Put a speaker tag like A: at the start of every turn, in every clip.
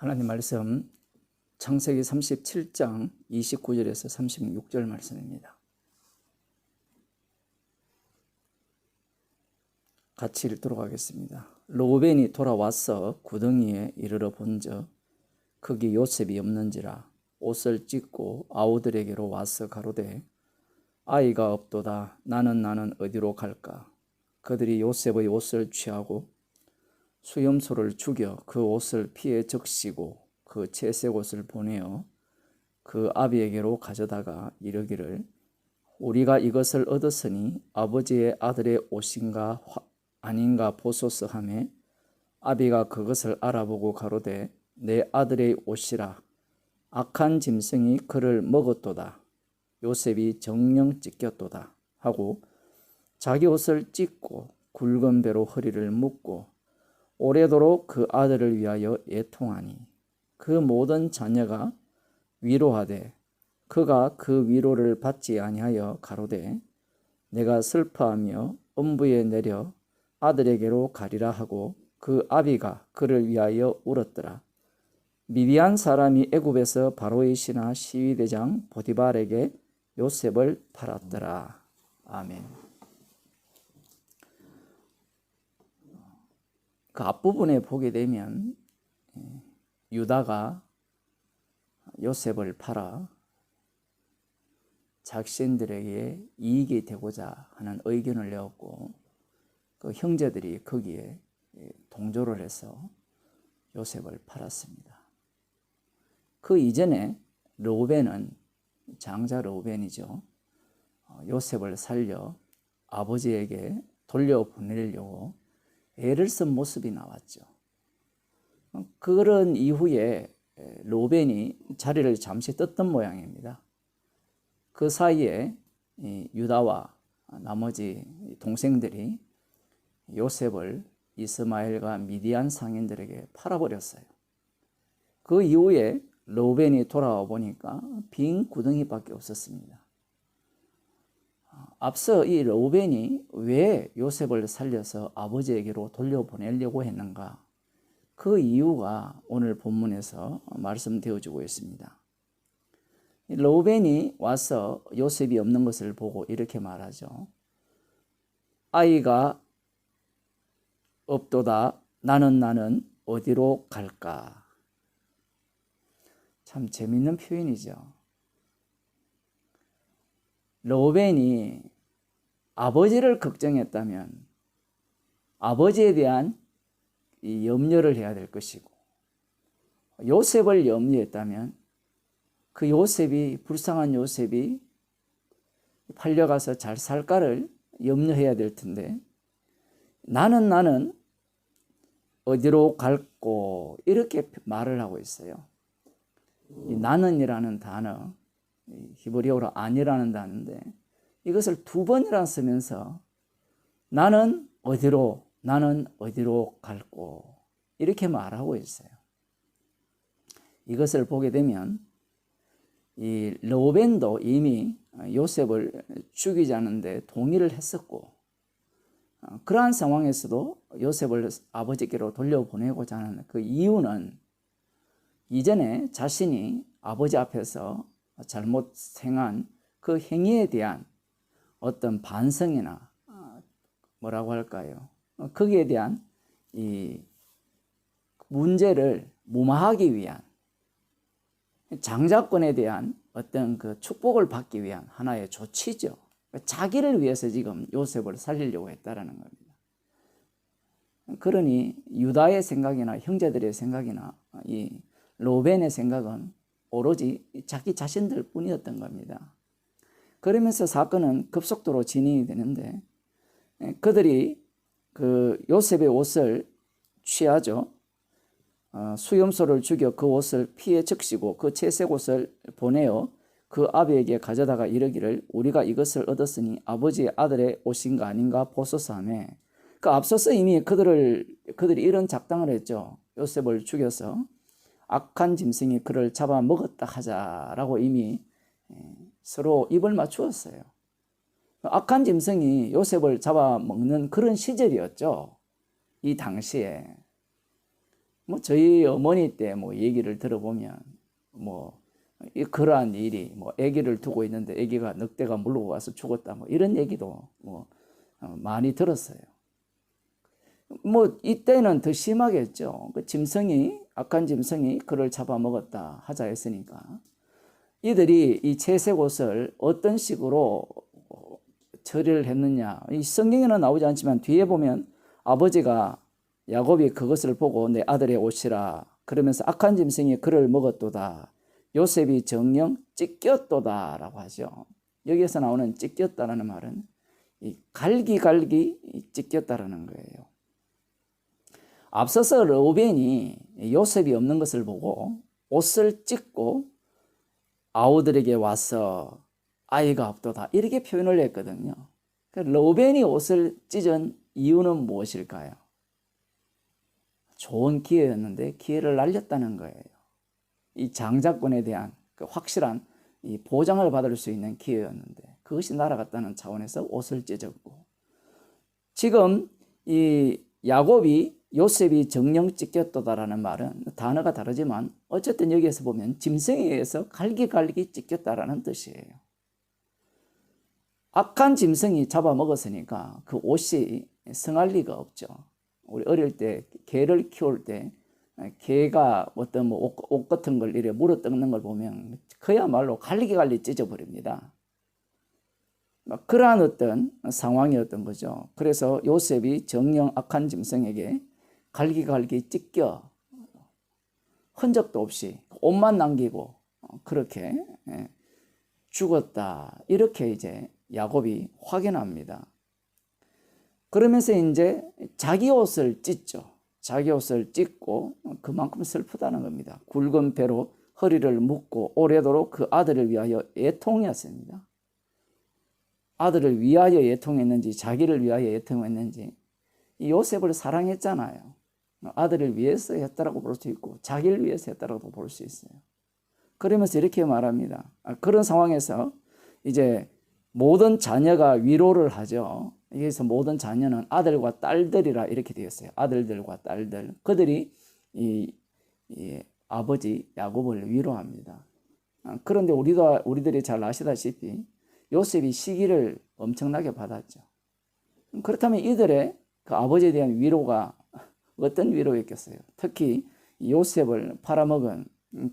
A: 하나님 말씀 창세기 37장 29절에서 36절 말씀입니다. 같이 읽도록 하겠습니다. 로벤이 돌아와서 구덩이에 이르러 본즉 거기 요셉이 없는지라 옷을 찢고 아우들에게로 와서 가로되 아이가 없도다 나는 나는 어디로 갈까 그들이 요셉의 옷을 취하고 수염소를 죽여 그 옷을 피에 적시고 그 채색 옷을 보내어 그 아비에게로 가져다가 이르기를 우리가 이것을 얻었으니 아버지의 아들의 옷인가 아닌가 보소서 하매 아비가 그것을 알아보고 가로되 내 아들의 옷이라. 악한 짐승이 그를 먹었도다. 요셉이 정령 찢겼도다. 하고 자기 옷을 찢고 굵은 배로 허리를 묶고 오래도록 그 아들을 위하여 애통하니 그 모든 자녀가 위로하되 그가 그 위로를 받지 아니하여 가로되 내가 슬퍼하며 음부에 내려 아들에게로 가리라 하고 그 아비가 그를 위하여 울었더라. 미디안 사람이 애굽에서 바로의 신하 시위대장 보디발에게 요셉을 팔았더라. 아멘. 그 앞부분에 보게 되면 예, 유다가 요셉을 팔아 자신들에게 이익이 되고자 하는 의견을 내었고 그 형제들이 거기에 예, 동조를 해서 요셉을 팔았습니다. 그 이전에 로벤은 장자 로벤이죠. 어, 요셉을 살려 아버지에게 돌려보내려고 애를 쓴 모습이 나왔죠. 어, 그런 이후에 로벤이 자리를 잠시 떴던 모양입니다. 그 사이에 유다와 나머지 동생들이 요셉을 이스마엘과 미디안 상인들에게 팔아버렸어요. 그 이후에 로벤이 돌아와 보니까 빈 구덩이밖에 없었습니다. 앞서 이 로벤이 왜 요셉을 살려서 아버지에게로 돌려보내려고 했는가? 그 이유가 오늘 본문에서 말씀되어지고 있습니다. 로벤이 와서 요셉이 없는 것을 보고 이렇게 말하죠. 아이가 없도다 나는 나는 어디로 갈까? 참 재밌는 표현이죠. 로벤이 아버지를 걱정했다면 아버지에 대한 염려를 해야 될 것이고 요셉을 염려했다면 그 요셉이 불쌍한 요셉이 팔려가서 잘 살까를 염려해야 될 텐데 나는 나는 어디로 갈고 이렇게 말을 하고 있어요. 나는이라는 단어 히브리어로 아니라는 단어인데 이것을 두 번이나 쓰면서 나는 어디로 나는 어디로 갈고 이렇게 말하고 있어요. 이것을 보게 되면 이 로벤도 이미 요셉을 죽이자는데 동의를 했었고 그러한 상황에서도 요셉을 아버지께로 돌려보내고자 하는 그 이유는 이전에 자신이 아버지 앞에서 잘못 행한 그 행위에 대한 어떤 반성이나 뭐라고 할까요? 거기에 대한 이 문제를 무마하기 위한 장자권에 대한 어떤 그 축복을 받기 위한 하나의 조치죠. 자기를 위해서 지금 요셉을 살리려고 했다라는 겁니다. 그러니 유다의 생각이나 형제들의 생각이나 이 로벤의 생각은 오로지 자기 자신들 뿐이었던 겁니다. 그러면서 사건은 급속도로 진행이 되는데 그들이 그 요셉의 옷을 취하죠. 어, 수염소를 죽여 그 옷을 피에 적시고 그 채색 옷을 보내어 그 아비에게 가져다가 이르기를 우리가 이것을 얻었으니 아버지의 아들의 옷인가 아닌가 보소서 하매 그 앞서서 이미 그들을 그들이 이런 작당을 했죠. 요셉을 죽여서 악한 짐승이 그를 잡아 먹었다 하자라고 이미 예, 서로 입을 맞추었어요. 악한 짐승이 요셉을 잡아 먹는 그런 시절이었죠. 이 당시에. 뭐 저희 어머니 때 뭐 얘기를 들어보면 뭐 이- 그러한 일이 뭐 아기를 두고 있는데 아기가 늑대가 물고 와서 죽었다 뭐 이런 얘기도 뭐 어, 많이 들었어요. 뭐 이때는 더 심하겠죠. 그 짐승이 악한 짐승이 그를 잡아먹었다 하자 했으니까 이들이 이 채색 옷을 어떤 식으로 어, 처리를 했느냐 이 성경에는 나오지 않지만 뒤에 보면 아버지가 야곱이 그것을 보고 내 아들의 옷이라 그러면서 악한 짐승이 그를 먹었도다 요셉이 정령 찢겼도다라고 하죠. 여기에서 나오는 찢겼다라는 말은 이 갈기갈기 찢겼다라는 거예요. 앞서서 르우벤이 요셉이 없는 것을 보고 옷을 찢고 아우들에게 와서 아이가 없도다 이렇게 표현을 했거든요. 르우벤이 옷을 찢은 이유는 무엇일까요? 좋은 기회였는데 기회를 날렸다는 거예요. 이 장자권에 대한 그 확실한 이 보장을 받을 수 있는 기회였는데 그것이 날아갔다는 차원에서 옷을 찢었고 지금 이 야곱이 요셉이 정령 찢겼도다라는 말은 단어가 다르지만 어쨌든 여기에서 보면 짐승에 의해서 갈기갈기 찢겼다라는 뜻이에요. 악한 짐승이 잡아먹었으니까 그 옷이 성할 리가 없죠. 우리 어릴 때 개를 키울 때 개가 어떤 뭐 옷, 옷 같은 걸 이래 물어 뜯는 걸 보면 그야말로 갈리갈리 찢어버립니다. 막 그러한 어떤 상황이었던 거죠. 그래서 요셉이 정령 악한 짐승에게 갈기갈기 찢겨 흔적도 없이 옷만 남기고 그렇게 예, 죽었다. 이렇게 이제 야곱이 확인합니다. 그러면서 이제 자기 옷을 찢죠. 자기 옷을 찢고 그만큼 슬프다는 겁니다. 굵은 배로 허리를 묶고 오래도록 그 아들을 위하여 애통했습니다. 아들을 위하여 애통했는지 자기를 위하여 애통했는지 이 요셉을 사랑했잖아요. 아들을 위해서 했다라고 볼 수 있고 자기를 위해서 했다라고 볼 수 있어요. 그러면서 이렇게 말합니다. 아, 그런 상황에서 이제 모든 자녀가 위로를 하죠. 여기서 모든 자녀는 아들과 딸들이라 이렇게 되었어요. 아들들과 딸들. 그들이 이, 이 아버지 야곱을 위로합니다. 아, 그런데 우리가 우리들이 잘 아시다시피 요셉이 시기를 엄청나게 받았죠. 그렇다면 이들의 그 아버지에 대한 위로가 어떤 위로였겠어요? 특히 요셉을 팔아먹은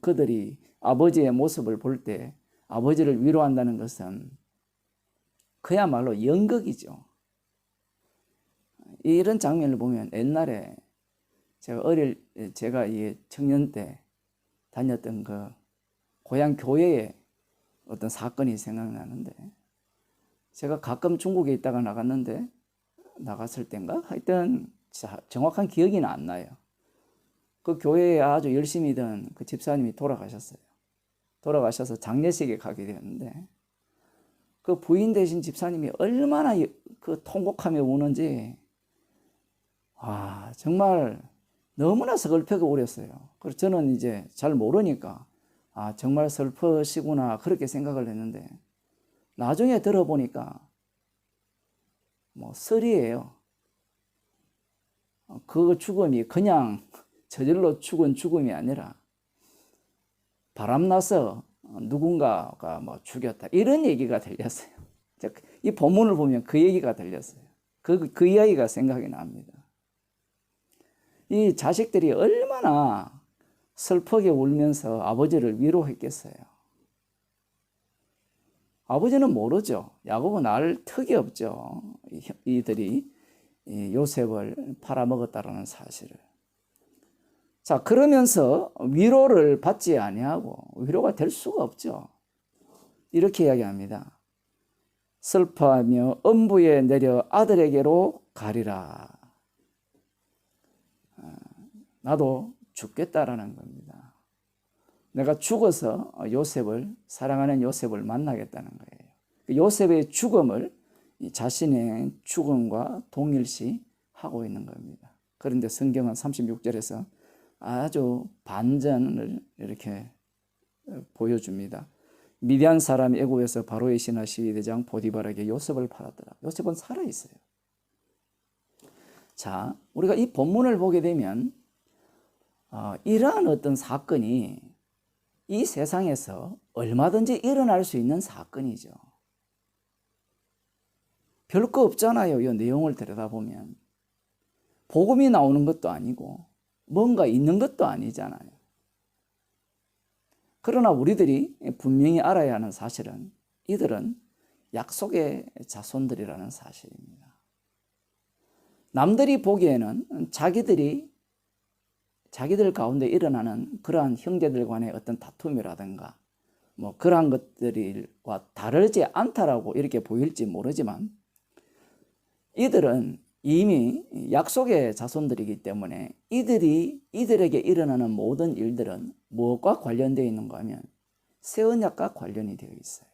A: 그들이 아버지의 모습을 볼 때 아버지를 위로한다는 것은 그야말로 연극이죠. 이런 장면을 보면 옛날에 제가 어릴 제가 이 청년 때 다녔던 그 고향 교회에 어떤 사건이 생각나는데 제가 가끔 중국에 있다가 나갔는데 나갔을 때인가 하여튼 정확한 기억이 안 나요. 그 교회에 아주 열심히 던그 집사님이 돌아가셨어요. 돌아가셔서 장례식에 가게 되었는데 그 부인 되신 집사님이 얼마나 그 통곡하며 우는지 아 정말 너무나 서글프게 울었어요. 그래서 저는 이제 잘 모르니까 아 정말 슬퍼시구나 그렇게 생각을 했는데 나중에 들어보니까 뭐 설이에요. 그 죽음이 그냥 저절로 죽은 죽음이 아니라 바람나서 누군가가 뭐 죽였다 이런 얘기가 들렸어요. 이 본문을 보면 그 얘기가 들렸어요. 그, 그 이야기가 생각이 납니다. 이 자식들이 얼마나 슬프게 울면서 아버지를 위로했겠어요. 아버지는 모르죠. 야곱은 알 턱이 없죠. 이들이 요셉을 팔아먹었다라는 사실을. 자, 그러면서 위로를 받지 아니하고 위로가 될 수가 없죠. 이렇게 이야기합니다. 슬퍼하며 음부에 내려 아들에게로 가리라. 나도 죽겠다라는 겁니다. 내가 죽어서 요셉을 사랑하는 요셉을 만나겠다는 거예요. 그 요셉의 죽음을 자신의 죽음과 동일시 하고 있는 겁니다. 그런데 성경은 36절에서 아주 반전을 이렇게 보여줍니다. 미디안 사람 애고에서 바로의 신하 시위대장 보디발에게 요셉을 팔았더라. 요셉은 살아 있어요. 자, 우리가 이 본문을 보게 되면 어, 이러한 어떤 사건이 이 세상에서 얼마든지 일어날 수 있는 사건이죠. 별거 없잖아요. 이 내용을 들여다보면. 복음이 나오는 것도 아니고 뭔가 있는 것도 아니잖아요. 그러나 우리들이 분명히 알아야 하는 사실은 이들은 약속의 자손들이라는 사실입니다. 남들이 보기에는 자기들이 자기들 가운데 일어나는 그러한 형제들 간의 어떤 다툼이라든가 뭐 그러한 것들과 다르지 않다라고 이렇게 보일지 모르지만 이들은 이미 약속의 자손들이기 때문에 이들이 이들에게 일어나는 모든 일들은 무엇과 관련되어 있는가 하면 새 언약과 관련이 되어 있어요.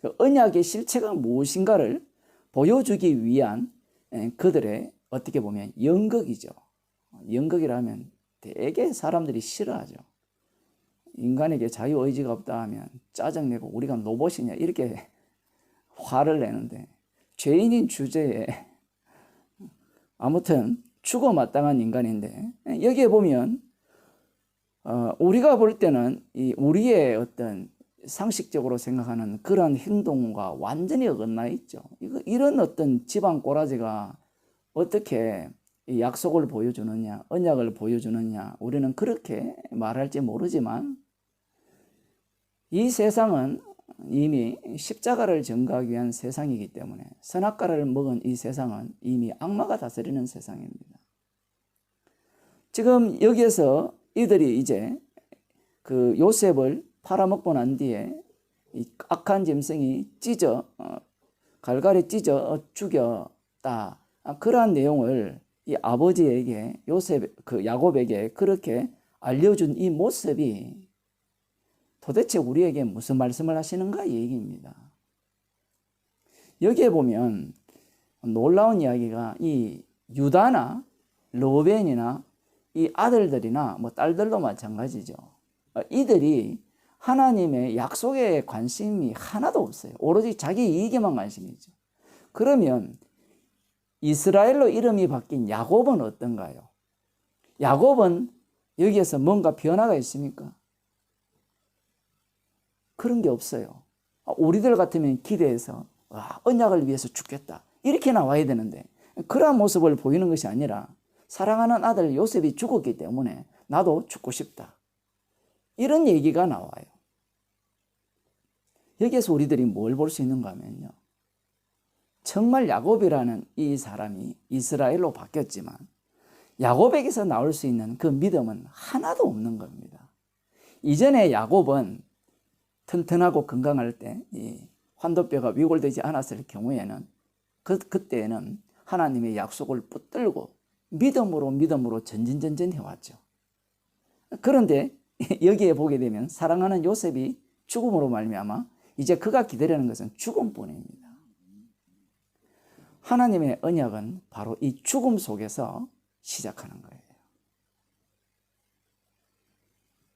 A: 그 언약의 실체가 무엇인가를 보여주기 위한 예, 그들의 어떻게 보면 연극이죠. 연극이라면 되게 사람들이 싫어하죠. 인간에게 자유 의지가 없다 하면 짜증내고 우리가 로봇이냐 이렇게 화를 내는데 죄인인 주제에 아무튼 죽어 마땅한 인간인데 여기에 보면 어, 우리가 볼 때는 이 우리의 어떤 상식적으로 생각하는 그런 행동과 완전히 어긋나 있죠. 이거, 이런 어떤 집안 꼬라지가 어떻게 이 약속을 보여주느냐, 언약을 보여주느냐, 우리는 그렇게 말할지 모르지만 이 세상은 이미 십자가를 전가하기 위한 세상이기 때문에 선악과를 먹은 이 세상은 이미 악마가 다스리는 세상입니다. 지금 여기에서 이들이 이제 그 요셉을 팔아먹고 난 뒤에 이 악한 짐승이 찢어 어, 갈갈이 찢어 죽였다. 아, 그러한 내용을 이 아버지에게 요셉 그 야곱에게 그렇게 알려준 이 모습이 도대체 우리에게 무슨 말씀을 하시는가 이 얘기입니다. 여기에 보면 놀라운 이야기가 이 유다나 로벤이나 이 아들들이나 뭐 딸들도 마찬가지죠. 어, 이들이 하나님의 약속에 관심이 하나도 없어요. 오로지 자기 이익에만 관심이죠. 그러면 이스라엘로 이름이 바뀐 야곱은 어떤가요? 야곱은 여기에서 뭔가 변화가 있습니까? 그런 게 없어요. 아, 우리들 같으면 기대해서 와, 언약을 위해서 죽겠다. 이렇게 나와야 되는데 그러한 모습을 보이는 것이 아니라 사랑하는 아들 요셉이 죽었기 때문에 나도 죽고 싶다. 이런 얘기가 나와요. 여기에서 우리들이 뭘 볼 수 있는가 하면요. 정말 야곱이라는 이 사람이 이스라엘로 바뀌었지만 야곱에게서 나올 수 있는 그 믿음은 하나도 없는 겁니다. 이전에 야곱은 튼튼하고 건강할 때 이 환도뼈가 위골되지 않았을 경우에는 그, 그때에는 하나님의 약속을 붙들고 믿음으로 믿음으로 전진전진 해왔죠. 그런데 여기에 보게 되면 사랑하는 요셉이 죽음으로 말미암아 이제 그가 기다리는 것은 죽음뿐입니다. 하나님의 언약은 바로 이 죽음 속에서 시작하는 거예요.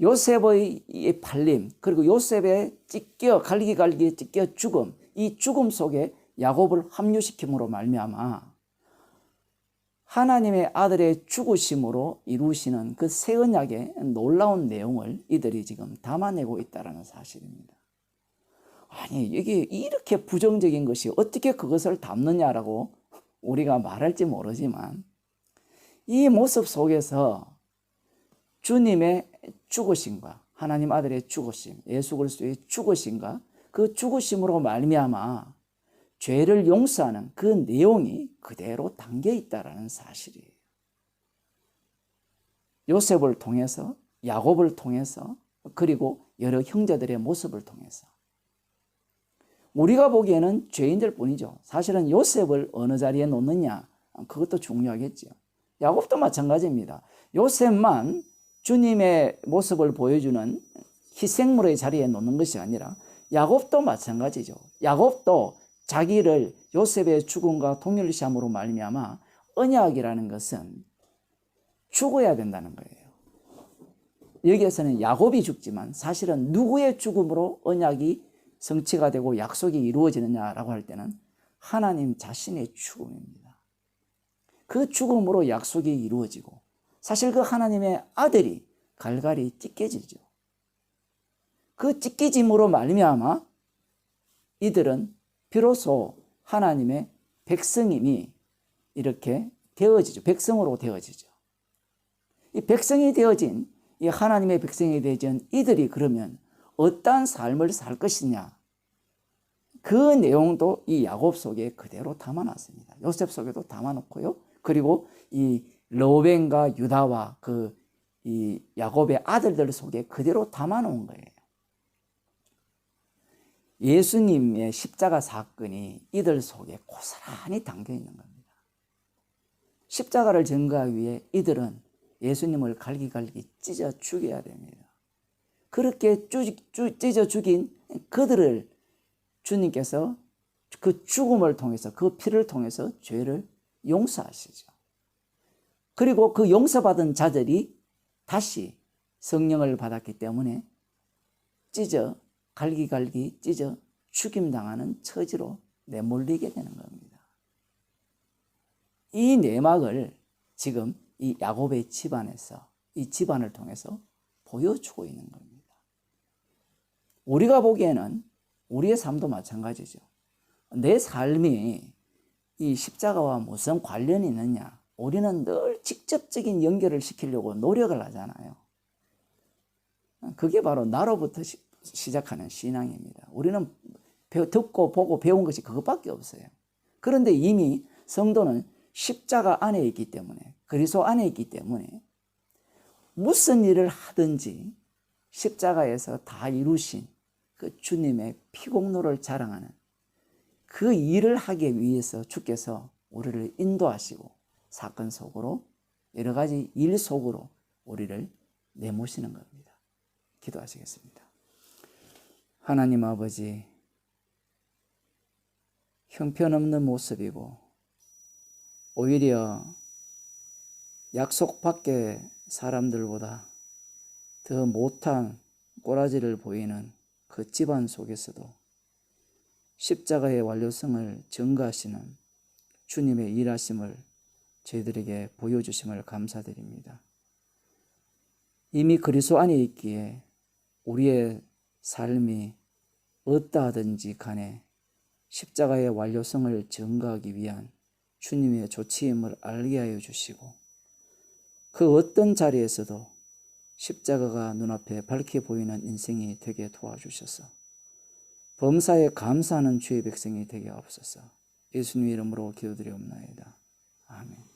A: 요셉의 팔림 그리고 요셉의 찢겨 갈기 갈기에 찢겨 죽음 이 죽음 속에 야곱을 합류시킴으로 말미암아 하나님의 아들의 죽으심으로 이루시는 그 새 언약의 놀라운 내용을 이들이 지금 담아내고 있다는 사실입니다. 아니 이게 이렇게 부정적인 것이 어떻게 그것을 담느냐라고 우리가 말할지 모르지만 이 모습 속에서 주님의 죽으심과 하나님 아들의 죽으심, 예수 그리스도의 죽으심과 그 죽으심으로 말미암아 죄를 용서하는 그 내용이 그대로 담겨 있다라는 사실이에요. 요셉을 통해서 야곱을 통해서 그리고 여러 형제들의 모습을 통해서 우리가 보기에는 죄인들 뿐이죠. 사실은 요셉을 어느 자리에 놓느냐 그것도 중요하겠죠. 야곱도 마찬가지입니다. 요셉만 주님의 모습을 보여주는 희생물의 자리에 놓는 것이 아니라 야곱도 마찬가지죠. 야곱도 자기를 요셉의 죽음과 동일시함으로 말미암아 언약이라는 것은 죽어야 된다는 거예요. 여기에서는 야곱이 죽지만 사실은 누구의 죽음으로 언약이 성취가 되고 약속이 이루어지느냐라고 할 때는 하나님 자신의 죽음입니다. 그 죽음으로 약속이 이루어지고 사실 그 하나님의 아들이 갈갈이 찢겨지죠. 그 찢기짐으로 말미암아 이들은 비로소 하나님의 백성임이 이렇게 되어지죠. 백성으로 되어지죠. 이 백성이 되어진 이 하나님의 백성이 되어진 이들이 그러면 어떠한 삶을 살 것이냐? 그 내용도 이 야곱 속에 그대로 담아놨습니다. 요셉 속에도 담아놓고요. 그리고 이 로벤과 유다와 그 이 야곱의 아들들 속에 그대로 담아놓은 거예요. 예수님의 십자가 사건이 이들 속에 고스란히 담겨 있는 겁니다. 십자가를 증거하기 위해 이들은 예수님을 갈기갈기 찢어 죽여야 됩니다. 그렇게 찢어 죽인 그들을 주님께서 그 죽음을 통해서 그 피를 통해서 죄를 용서하시죠. 그리고 그 용서받은 자들이 다시 성령을 받았기 때문에 찢어 갈기갈기 찢어 죽임당하는 처지로 내몰리게 되는 겁니다. 이 내막을 지금 이 야곱의 집안에서 이 집안을 통해서 보여주고 있는 겁니다. 우리가 보기에는 우리의 삶도 마찬가지죠. 내 삶이 이 십자가와 무슨 관련이 있느냐? 우리는 늘 직접적인 연결을 시키려고 노력을 하잖아요. 그게 바로 나로부터 시, 시작하는 신앙입니다. 우리는 듣고 보고 배운 것이 그것밖에 없어요. 그런데 이미 성도는 십자가 안에 있기 때문에 그리스도 안에 있기 때문에 무슨 일을 하든지 십자가에서 다 이루신 그 주님의 피공로를 자랑하는 그 일을 하기 위해서 주께서 우리를 인도하시고 사건 속으로 여러 가지 일 속으로 우리를 내모시는 겁니다. 기도하시겠습니다. 하나님 아버지, 형편없는 모습이고, 오히려 약속 밖의 사람들보다 더 못한 꼬라지를 보이는 그 집안 속에서도 십자가의 완료성을 증가하시는 주님의 일하심을 저희들에게 보여주심을 감사드립니다. 이미 그리스도 안에 있기에 우리의 삶이 어떠하든지 간에 십자가의 완료성을 증가하기 위한 주님의 조치임을 알게 하여 주시고 그 어떤 자리에서도 십자가가 눈앞에 밝게 보이는 인생이 되게 도와주셔서 범사에 감사하는 주의 백성이 되게 하옵소서 예수님 이름으로 기도드리옵나이다. 아멘.